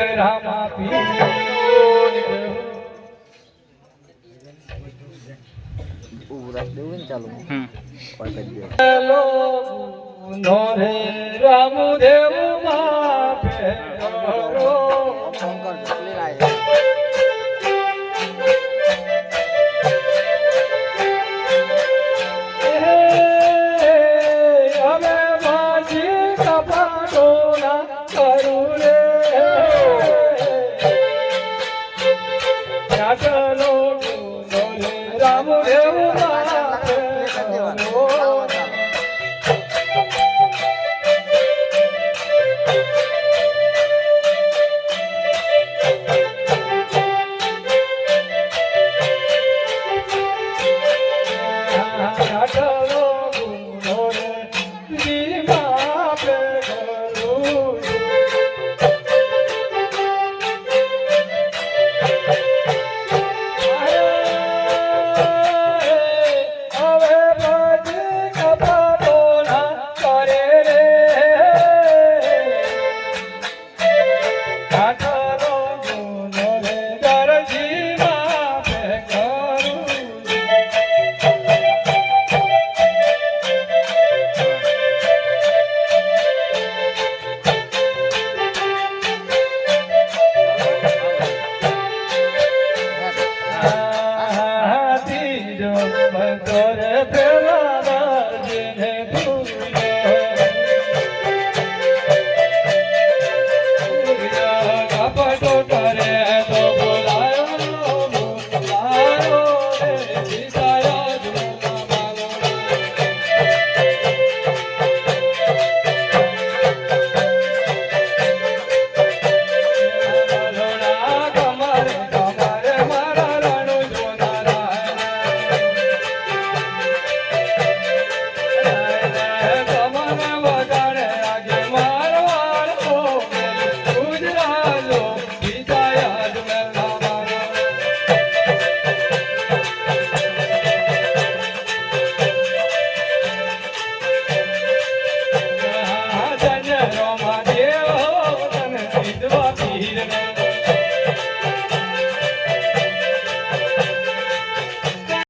જય રામા ચાલુ રે ફોન ramu devu જો મકર પેલા જેને કપટો કરે તો બોલાયો બોલાયો રે જીતાયો